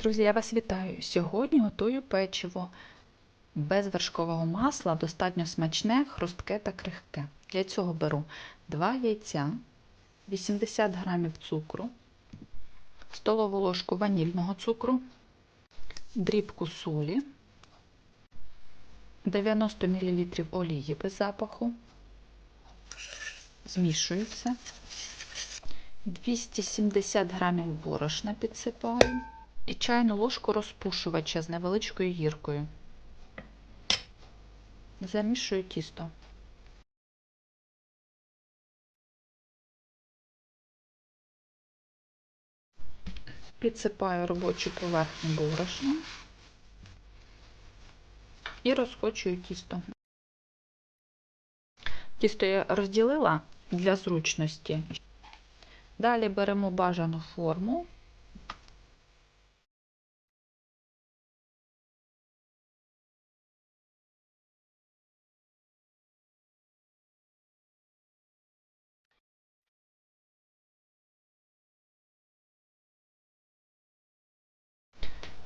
Друзі, я вас вітаю! Сьогодні готую печиво без вершкового масла, достатньо смачне, хрустке та крихке. Для цього беру 2 яйця, 80 г цукру, столову ложку ванільного цукру, дрібку солі, 90 мл олії без запаху, змішую все, 270 г борошна підсипаю і чайну ложку розпушувача з невеличкою гіркою. Замішую тісто. Підсипаю робочу поверхню борошном і розкочую тісто. Тісто я розділила для зручності. Далі беремо бажану форму.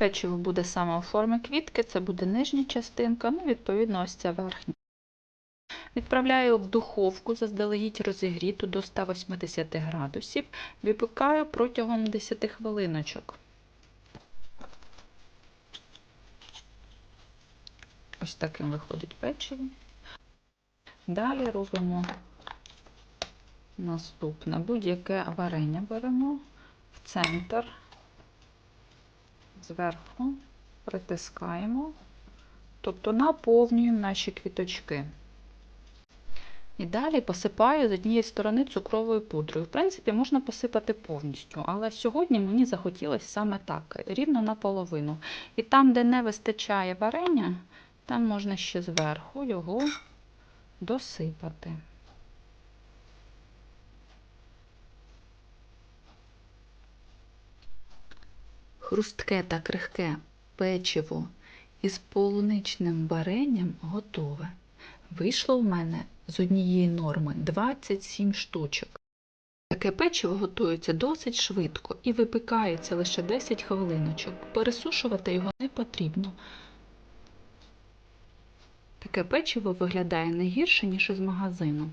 Печиво буде саме у формі квітки, це буде нижня частинка, ну, відповідно, ось ця верхня. Відправляю в духовку заздалегідь розігріту до 180 градусів, випікаю протягом 10 хвилиночок. Ось таким виходить печиво. Далі робимо наступне будь-яке варення беремо в центр зверху притискаємо, тобто наповнюємо наші квіточки. І далі посипаю з однієї сторони цукровою пудрою. В принципі, можна посипати повністю, але сьогодні мені захотілося саме так, рівно наполовину. І там, де не вистачає варення, там можна ще зверху його досипати. Хрустке та крихке печиво із полуничним варенням готове. Вийшло в мене з однієї норми 27 штучок. Таке печиво готується досить швидко і випікається лише 10 хвилиночок. Пересушувати його не потрібно. Таке печиво виглядає не гірше, ніж із магазину.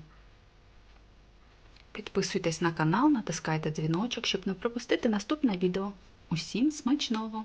Підписуйтесь на канал, натискайте дзвіночок, щоб не пропустити наступне відео. Усім смачного!